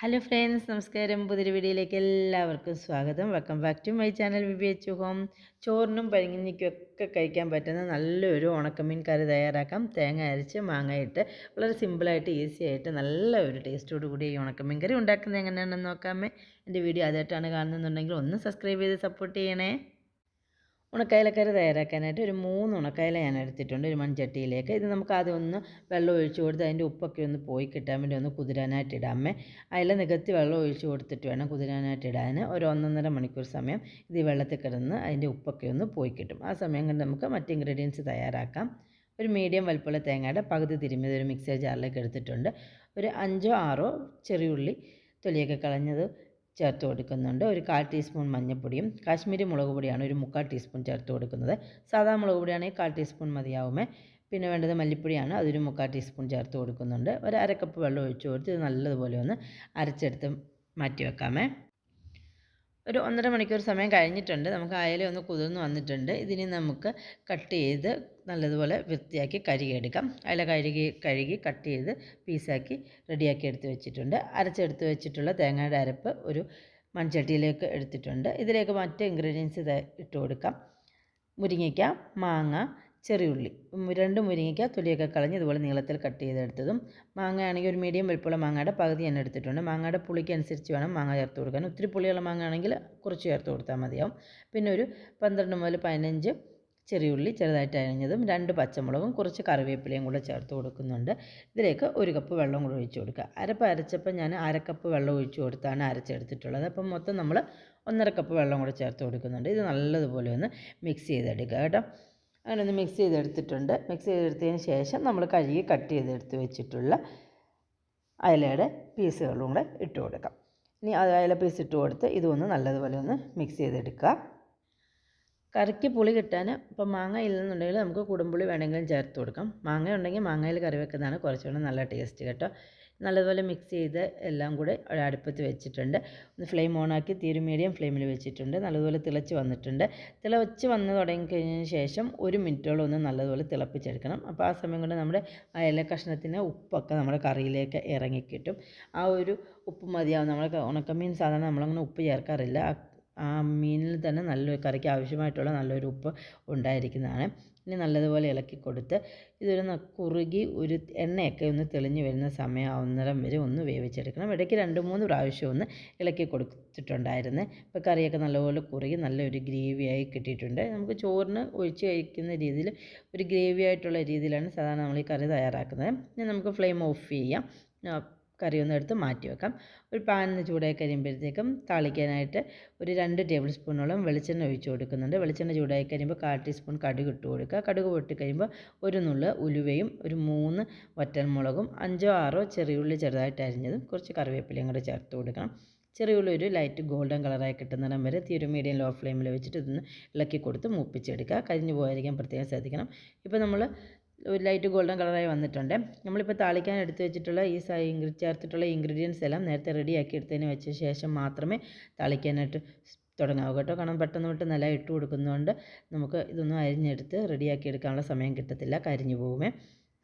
Hello friends നമസ്കാരം. പുതിയൊരു വീഡിയോയിലേക്ക് എല്ലാവർക്കും സ്വാഗതം. Welcome back to my channel VB H home ചോറിനും പരിങ്ങിക്കും ഒക്കെ കഴിക്കാൻ പറ്റുന്ന നല്ലൊരു ഉണക്കമീൻ കറി തയ്യാറാക്കാം. തേങ്ങ അരച്ച് മാങ്ങ ഇട്ട് വളരെ സിമ്പിളായിട്ട് ഈസി ആയിട്ട് നല്ല ഒരു ടേസ്റ്റോട് കൂടി ഈ ഉണക്കമീൻ കറി ഉണ്ടാക്കുന്നത് എങ്ങനെയാണെന്ന് നോക്കാമേ. എന്റെ വീഡിയോ ആദ്യമായിട്ടാണ് കാണുന്നുണ്ടെങ്കിൽ ഒന്ന് സബ്സ്ക്രൈബ് ചെയ്ത് സപ്പോർട്ട് ചെയ്യണേ. ഉണക്കയിലക്കറി തയ്യാറാക്കാനായിട്ട് ഒരു മൂന്ന് ഉണക്കയില ഞാൻ എടുത്തിട്ടുണ്ട് ഒരു മൺചട്ടിയിലേക്ക്. ഇത് നമുക്ക് ആദ്യം ഒന്ന് വെള്ളം ഒഴിച്ചു കൊടുത്ത് അതിന്റെ ഉപ്പൊക്കെ ഒന്ന് പോയി കിട്ടാൻ വേണ്ടി ഒന്ന് കുതിരാനായിട്ട് ഇടാമേ അതിൽ നികത്തി വെള്ളം ഒഴിച്ച് കൊടുത്തിട്ട് വേണം കുതിരാനായിട്ട് ഇടാൻ. ഒരു ഒന്നൊന്നര മണിക്കൂർ സമയം ഇത് വെള്ളത്തിൽ കിടന്ന് അതിന്റെ ഉപ്പൊക്കെ ഒന്ന് പോയി കിട്ടും. ആ സമയം കൊണ്ട് നമുക്ക് മറ്റ് ഇൻഗ്രീഡിയൻസ് തയ്യാറാക്കാം. ഒരു മീഡിയം വലുപ്പമുള്ള തേങ്ങയുടെ പകുതി തിരുമ്മിയത് ഒരു മിക്സർ ജാറിലേക്ക് എടുത്തിട്ടുണ്ട്. ഒരു അഞ്ചോ ആറോ ചെറിയുള്ളി തൊലിയൊക്കെ കളഞ്ഞത് ചേർത്ത് കൊടുക്കുന്നുണ്ട്. ഒരു കാൽ ടീസ്പൂൺ മഞ്ഞൾപ്പൊടിയും കാശ്മീരി മുളക് പൊടിയാണ് ഒരു മുക്കാൽ ടീസ്പൂൺ ചേർത്ത് കൊടുക്കുന്നത്. സാധാ മുളക് പൊടിയാണെങ്കിൽ കാൽ ടീസ്പൂൺ മതിയാവുമേ. പിന്നെ വേണ്ടത് മല്ലിപ്പൊടിയാണ് അതൊരു മുക്കാൽ ടീസ്പൂൺ ചേർത്ത് കൊടുക്കുന്നുണ്ട്. ഒരു അരക്കപ്പ് വെള്ളം ഒഴിച്ച് കൊടുത്ത് ഇത് നല്ലതുപോലെ ഒന്ന് അരച്ചെടുത്ത് മാറ്റി വെക്കാമേ. ഒരു ഒന്നര മണിക്കൂർ സമയം കഴിഞ്ഞിട്ടുണ്ട്. നമുക്ക് അയല ഒന്ന് കുതിർന്ന് വന്നിട്ടുണ്ട്. ഇതിനി നമുക്ക് കട്ട് ചെയ്ത് നല്ലതുപോലെ വൃത്തിയാക്കി കഴുകിയെടുക്കാം. അയല കഴുകി കഴുകി കട്ട് ചെയ്ത് പീസാക്കി റെഡിയാക്കി എടുത്ത് വെച്ചിട്ടുണ്ട്. അരച്ചെടുത്ത് വെച്ചിട്ടുള്ള തേങ്ങയുടെ അരപ്പ് ഒരു മൺചട്ടിയിലേക്ക് എടുത്തിട്ടുണ്ട്. ഇതിലേക്ക് മറ്റ് ഇൻഗ്രീഡിയൻസ് ഇട്ട് കൊടുക്കാം. മുരിങ്ങയ്ക്ക മാങ്ങ ചെറിയുള്ളി രണ്ട് മുരിങ്ങയ്ക്ക തൊലിയൊക്കെ കളഞ്ഞ് ഇതുപോലെ നീളത്തിൽ കട്ട് ചെയ്തെടുത്തതും മാങ്ങ ആണെങ്കിൽ ഒരു മീഡിയം വലുപ്പമുള്ള മാങ്ങയുടെ പകുതി ഞാൻ എടുത്തിട്ടുണ്ട്. മാങ്ങയുടെ പുളിക്ക് അനുസരിച്ച് വേണം മാങ്ങ ചേർത്ത് കൊടുക്കാൻ. ഒത്തിരി പുളിയുള്ള മാങ്ങ ആണെങ്കിൽ കുറച്ച് ചേർത്ത് കൊടുത്താൽ മതിയാവും. പിന്നെ ഒരു പന്ത്രണ്ട് മുതൽ പതിനഞ്ച് ചെറിയുള്ളി ചെറുതായിട്ട് അരിഞ്ഞതും രണ്ട് പച്ചമുളകും കുറച്ച് കറിവേപ്പിലയും കൂടെ ചേർത്ത് കൊടുക്കുന്നുണ്ട്. ഇതിലേക്ക് ഒരു കപ്പ് വെള്ളം കൂടെ ഒഴിച്ച് കൊടുക്കുക. അരപ്പ് അരച്ചപ്പോൾ ഞാൻ അരക്കപ്പ് വെള്ളം ഒഴിച്ച് കൊടുത്താണ് അരച്ചെടുത്തിട്ടുള്ളത്. അപ്പം മൊത്തം നമ്മൾ ഒന്നര കപ്പ് വെള്ളം കൂടെ ചേർത്ത് കൊടുക്കുന്നുണ്ട്. ഇത് നല്ലതുപോലെ ഒന്ന് മിക്സ് ചെയ്തെടുക്കുക കേട്ടോ. അങ്ങനെ ഒന്ന് മിക്സ് ചെയ്തെടുത്തിട്ടുണ്ട്. മിക്സ് ചെയ്തെടുത്തതിന് ശേഷം നമ്മൾ കഴുകി കട്ട് ചെയ്തെടുത്ത് വെച്ചിട്ടുള്ള അയലയുടെ പീസുകളും കൂടെ ഇട്ട് കൊടുക്കാം. ഇനി അയല പീസ് ഇട്ട് കൊടുത്ത് ഇതൊന്ന് നല്ലതുപോലെ ഒന്ന് മിക്സ് ചെയ്തെടുക്കുക. കറിക്ക് പുളി കിട്ടാൻ ഇപ്പം മാങ്ങ ഇല്ലെന്നുണ്ടെങ്കിൽ നമുക്ക് കുടുംപുളി വേണമെങ്കിലും ചേർത്ത് കൊടുക്കാം. മാങ്ങ ഉണ്ടെങ്കിൽ മാങ്ങയിൽ കറി വെക്കുന്നതാണ് കുറച്ചുകൂടെ നല്ല ടേസ്റ്റ് കേട്ടോ. നല്ലതുപോലെ മിക്സ് ചെയ്ത് എല്ലാം കൂടെ അടുപ്പത്ത് വെച്ചിട്ടുണ്ട്. ഒന്ന് ഫ്ലെയിം ഓണാക്കി തീരു മീഡിയം ഫ്ലെയിമിൽ വെച്ചിട്ടുണ്ട്. നല്ലതുപോലെ തിളച്ച് വന്നിട്ടുണ്ട്. തിളച്ച് വന്ന് തുടങ്ങി കഴിഞ്ഞതിന് ശേഷം ഒരു മിനിറ്റോളം ഒന്ന് നല്ലതുപോലെ തിളപ്പിച്ചെടുക്കണം. അപ്പോൾ ആ സമയം കൊണ്ട് നമ്മുടെ അയല കഷ്ണത്തിന് ഉപ്പൊക്കെ നമ്മുടെ കറിയിലേക്ക് ഇറങ്ങിക്കിട്ടും ആ ഒരു ഉപ്പ് മതിയാവും. നമ്മൾ ഉണക്കമീൻ സാധാരണ നമ്മളങ്ങനെ ഉപ്പ് ചേർക്കാറില്ല. ആ മീനിൽ തന്നെ നല്ല കറിക്ക് ആവശ്യമായിട്ടുള്ള നല്ലൊരു ഉപ്പ് ഉണ്ടായിരിക്കുന്നതാണ്. ഇനി നല്ലതുപോലെ ഇളക്കി കൊടുത്ത് ഇതൊരു കുറുകി ഒരു എണ്ണയൊക്കെ ഒന്ന് തെളിഞ്ഞു വരുന്ന സമയം സമയമാവുന്നിടം വരെ ഒന്ന് വേവിച്ചെടുക്കണം. ഇടയ്ക്ക് രണ്ട് മൂന്ന് പ്രാവശ്യം ഒന്ന് ഇളക്കി കൊടുത്തിട്ടുണ്ടായിരുന്നു. ഇപ്പോൾ കറിയൊക്കെ നല്ലപോലെ കുറുകി നല്ലൊരു ഗ്രേവിയായി കിട്ടിയിട്ടുണ്ട്. നമുക്ക് ചോറിന് ഒഴിച്ച് കഴിക്കുന്ന രീതിയിൽ ഒരു ഗ്രേവി ആയിട്ടുള്ള രീതിയിലാണ് സാധാരണ നമ്മൾ ഈ കറി തയ്യാറാക്കുന്നത്. ഇനി നമുക്ക് ഫ്ലെയിം ഓഫ് ചെയ്യാം. കറി ഒന്ന് എടുത്ത് മാറ്റി വെക്കാം. ഒരു പാനിന് ചൂടായി കഴിയുമ്പോഴത്തേക്കും താളിക്കാനായിട്ട് ഒരു രണ്ട് ടേബിൾ സ്പൂണോളം വെളിച്ചെണ്ണ ഒഴിച്ച് കൊടുക്കുന്നുണ്ട്. വെളിച്ചെണ്ണ ചൂടായി കഴിയുമ്പോൾ കാൽ ടീസ്പൂൺ കടുക് ഇട്ട് കൊടുക്കുക. കടുക് പൊട്ടി കഴിയുമ്പോൾ ഒരു നുള്ള് ഉലുവയും ഒരു മൂന്ന് വറ്റൽമുളകും അഞ്ചോ ആറോ ചെറിയുള്ളി ചെറുതായിട്ട് അരിഞ്ഞതും കുറച്ച് കറിവേപ്പിലയും കൂടെ ചേർത്ത് കൊടുക്കണം. ചെറിയുള്ളി ഒരു ലൈറ്റ് ഗോൾഡൻ കളറായി കിട്ടുന്നിടം വരെ തീരെ മീഡിയം ലോ ഫ്ലെയിമിൽ വെച്ചിട്ട് ഇതൊന്ന് ഇളക്കി കൊടുത്ത് മൂപ്പിച്ചെടുക്കുക. കരിഞ്ഞു പോകാതിരിക്കാൻ പ്രത്യേകം ശ്രദ്ധിക്കണം. ഇപ്പോൾ നമ്മൾ ഒരു ലൈറ്റ് ഗോൾഡൻ കളറായി വന്നിട്ടുണ്ട്. നമ്മളിപ്പോൾ താളിക്കാൻ എടുത്ത് വെച്ചിട്ടുള്ള ഈ ചേർത്തിട്ടുള്ള ഇൻഗ്രീഡിയൻസ് എല്ലാം നേരത്തെ റെഡിയാക്കി എടുത്തതിന് വെച്ച ശേഷം മാത്രമേ താളിക്കാനായിട്ട് തുടങ്ങാവൂ കേട്ടോ. കാരണം പെട്ടെന്ന് പെട്ടെന്ന് നല്ല ഇട്ട് കൊടുക്കുന്നതുകൊണ്ട് നമുക്ക് ഇതൊന്നും അരിഞ്ഞെടുത്ത് റെഡിയാക്കി എടുക്കാനുള്ള സമയം കിട്ടത്തില്ല. കരിഞ്ഞു പോകുമേ.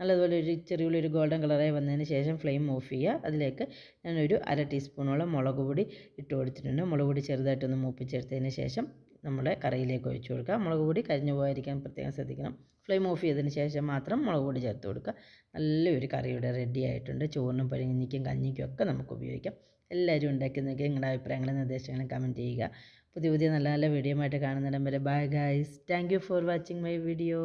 നല്ലതുപോലെ ഒരു ചെറിയുള്ളൊരു ഗോൾഡൻ കളറായി വന്നതിന് ശേഷം ഫ്ലെയിം ഓഫ് ചെയ്യുക. അതിലേക്ക് ഞാനൊരു അര ടീസ്പൂണോളം മുളക് പൊടി ഇട്ട് കൊടുത്തിട്ടുണ്ട്. മുളക് പൊടി ചെറുതായിട്ടൊന്ന് മൂപ്പിച്ചെടുത്തതിന് ശേഷം നമ്മുടെ കറിയിലേക്ക് ഒഴിച്ചു കൊടുക്കുക. മുളക് പൊടി കരിഞ്ഞു പോകാതിരിക്കാൻ പ്രത്യേകം ശ്രദ്ധിക്കണം. ഫ്ലെയിം ഓഫ് ചെയ്തതിന് ശേഷം മാത്രം മുളക് പൊടി ചേർത്ത് കൊടുക്കുക. നല്ലൊരു കറിയുടെ റെഡി ആയിട്ടുണ്ട്. ചോറിനും പഴങ്ങിക്കും കഞ്ഞിക്കും ഒക്കെ നമുക്ക് ഉപയോഗിക്കാം. എല്ലാവരും ഉണ്ടാക്കി നിങ്ങളുടെ അഭിപ്രായങ്ങളും നിർദ്ദേശങ്ങളും കമന്റ് ചെയ്യുക. പുതിയ പുതിയ നല്ല നല്ല വീഡിയോ ആയിട്ട് കാണുന്നിടം വരെ. Bye guys thank you for watching my video